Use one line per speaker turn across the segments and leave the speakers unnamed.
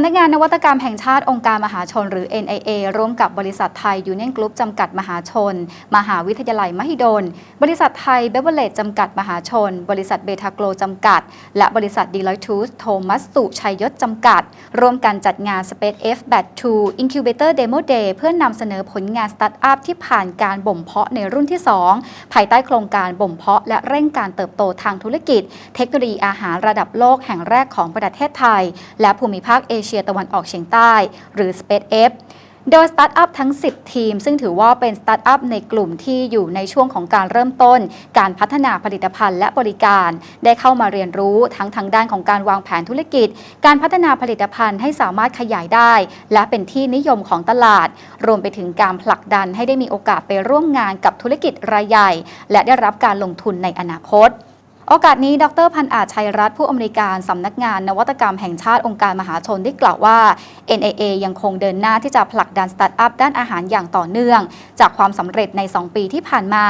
ำนักงานนวัตกรรมแห่งชาติองค์การมหาชนหรือ NIA ร่วมกับบริษัทไทยยูเนียนกรุ๊ปจำกัดมหาชน มหาวิทยาลัยมหิดล บริษัทไทยเบเวอร์เลจจำกัดมหาชน บริษัทเบทาโกลจำกัด และบริษัทดีลอยทูสโทมัสสุชัยยศจำกัด ร่วมกันจัดงาน Space F Bat 2 Incubator Demo Day เพื่อนำเสนอผลงานสตาร์ทอัพที่ผ่านการบ่มเพาะในรุ่นที่ 2 ภายใต้โครงการบ่มเพาะ และเร่งการเติบโตทางธุรกิจ เทคโนโลยีอาหารระดับโลกแห่งแรกของประเทศไทย และภูมิภาคเอเเชียตะวันออกเฉียงใต้ หรือ Space F โดยสตาร์ทอัพทั้ง 10 ทีม ซึ่งถือว่าเป็นสตาร์ทอัพในกลุ่มที่อยู่ในช่วงของการเริ่มต้น การพัฒนาผลิตภัณฑ์และบริการ ได้เข้ามาเรียนรู้ทั้งทางด้านของการวางแผนธุรกิจ การพัฒนาผลิตภัณฑ์ให้สามารถขยายได้ และเป็นที่นิยมของตลาด รวมไปถึงการผลักดันให้ได้มีโอกาสไปร่วมงานกับธุรกิจรายใหญ่ และได้รับการลงทุนในอนาคต โอกาสนี้ ดรพันอาจชัยรัตน์ผู้อำนวยการสำนักงาน นวัตกรรมแห่งชาติองค์การมหาชนได้กล่าวว่า NAA ยังคงเดินหน้าที่จะผลักดันสตาร์ทอัพด้านอาหารอย่างต่อเนื่อง จากความสำเร็จใน 2 ปีที่ผ่านมา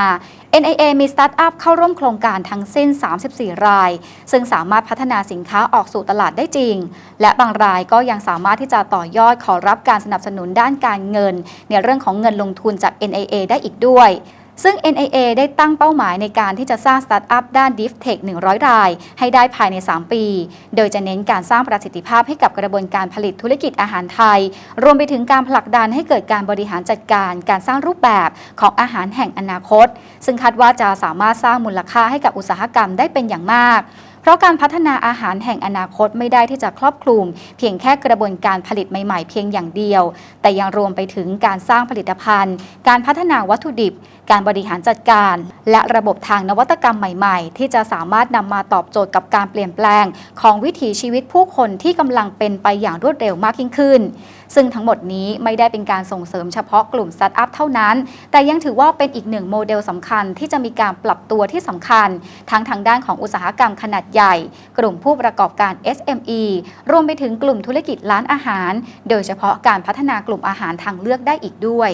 NAA มีสตาร์ทอัพเข้าร่วมโครงการทั้งสิ้น 34 ราย ซึ่งสามารถพัฒนาสินค้าออกสู่ตลาดได้จริง และบางรายก็ยังสามารถที่จะต่อยอดขอรับการสนับสนุนด้านการเงิน ในเรื่องของเงินลงทุนจาก NAA ได้อีกด้วย ซึ่ง NAA ได้ตั้งเป้าหมายในการที่จะสร้างสตาร์ทอัพด้าน d e e p Tech 100 ราย ให้ได้ภายใน 3 ปี โดยจะเน้นการสร้างประสิทธิภาพให้กับกระบวนการผลิตธุรกิจอาหารไทย รวมไปถึงการผลักดันให้เกิดการบริหารจัดการ การสร้างรูปแบบของอาหารแห่งอนาคต ซึ่งคาดว่าจะสามารถสร้างมูลค่าให้กับอุตสาหกรรมได้เป็นอย่างมาก ราะการพัฒนาอาหารแห่งอนาคตไม่ได้ที่จะครอบคลุม เพียงแค่กระบวนการผลิตใหม่ๆ เพียงอย่างเดียว แต่ยังรวมไปถึงการสร้างผลิตภัณฑ์ การพัฒนาวัตถุดิบ การบริหารจัดการ และระบบทางนวัตกรรมใหม่ ๆ ที่จะสามารถนำมาตอบโจทย์กับการเปลี่ยนแปลง ของวิถีชีวิตผู้คนที่กำลังเป็นไปอย่างรวดเร็วมากยิ่งขึ้นซึ่งทั้งหมดนี้ไม่ได้เป็นการส่งเสริมเฉพาะกลุ่มสตาร์ทอัพเท่านั้น แต่ยังถือว่าเป็นอีกหนึ่งโมเดลสำคัญที่จะมีการปรับตัวที่สำคัญ ทั้งทางด้านของอุตสาหกรรมขนาดใหญ่ กลุ่มผู้ประกอบการ SME รวมไปถึงกลุ่มธุรกิจร้านอาหาร โดยเฉพาะการพัฒนากลุ่มอาหารทางเลือกได้อีกด้วย